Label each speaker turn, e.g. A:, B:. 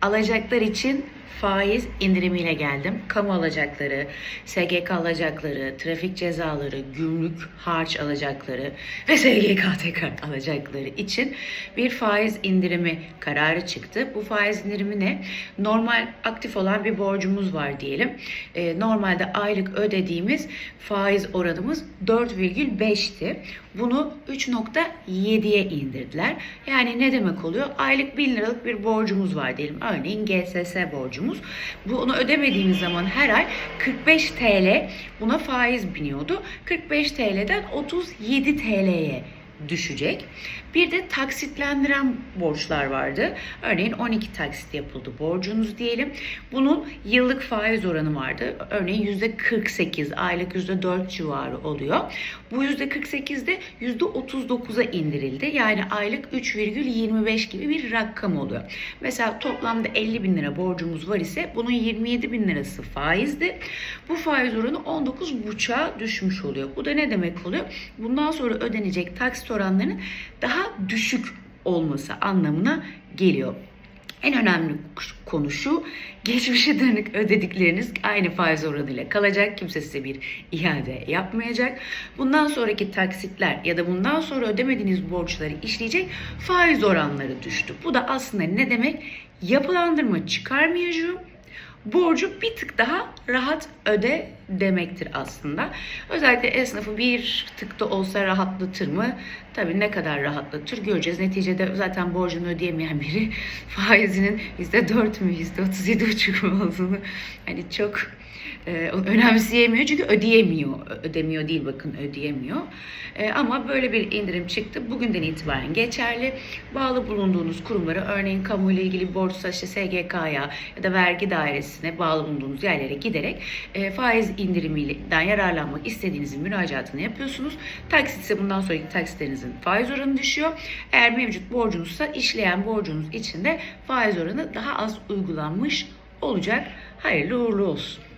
A: Alacaklar için faiz indirimiyle geldim. Kamu alacakları, SGK alacakları, trafik cezaları, gümrük harç alacakları ve SGK tekrar alacakları için bir faiz indirimi kararı çıktı. Bu faiz indirimi ne? Normal aktif olan bir borcumuz var diyelim. Ee, normalde aylık ödediğimiz faiz oranımız 4,5'ti. Bunu 3.7'ye indirdiler. Yani ne demek oluyor? Aylık 1000 liralık bir borcumuz var diyelim. Örneğin GSS borcumuz. Bunu ödemediğimiz zaman her ay 45 TL buna faiz biniyordu. 45 TL'den 37 TL'ye düşecek. Bir de taksitlendiren borçlar vardı. Örneğin 12 taksit yapıldı borcunuz diyelim. Bunun yıllık faiz oranı vardı. Örneğin %48, aylık %4 civarı oluyor. Bu %48 de %39'a indirildi. Yani aylık 3,25 gibi bir rakam oluyor. Mesela toplamda 50 bin lira borcumuz var ise bunun 27 bin lirası faizdi. Bu faiz oranı 19,5'a düşmüş oluyor. Bu da ne demek oluyor? Bundan sonra ödenecek taksit oranlarının daha düşük olması anlamına geliyor. En önemli konu şu, geçmişe dönük ödedikleriniz aynı faiz oranıyla kalacak. Kimse size bir iade yapmayacak. Bundan sonraki taksitler ya da bundan sonra ödemediğiniz borçları işleyecek faiz oranları düştü. Bu da aslında ne demek? Yapılandırma çıkarmayacağım borcu bir tık daha rahat öde demektir aslında. Özellikle esnafı bir tık da olsa rahatlatır mı? Tabii ne kadar rahatlatır göreceğiz. Neticede zaten borcunu ödeyemeyen biri faizinin %4 mü %37,5 mu olduğunu hani çok e, önemseyemiyor çünkü ödeyemiyor. Ödemiyor değil bakın ödeyemiyor. E, ama böyle bir indirim çıktı. Bugünden itibaren geçerli. Bağlı bulunduğunuz kurumlara örneğin kamuyla ilgili borçsa işte SGK'ya ya da vergi dairesine bağlı bulunduğunuz yerlere giderek e, faiz indiriminden yararlanmak istediğinizin müracaatını yapıyorsunuz. Taksit ise bundan sonraki taksitlerinizin faiz oranı düşüyor. Eğer mevcut borcunuzsa işleyen borcunuz için de faiz oranı daha az uygulanmış olacak. Hayırlı uğurlu olsun.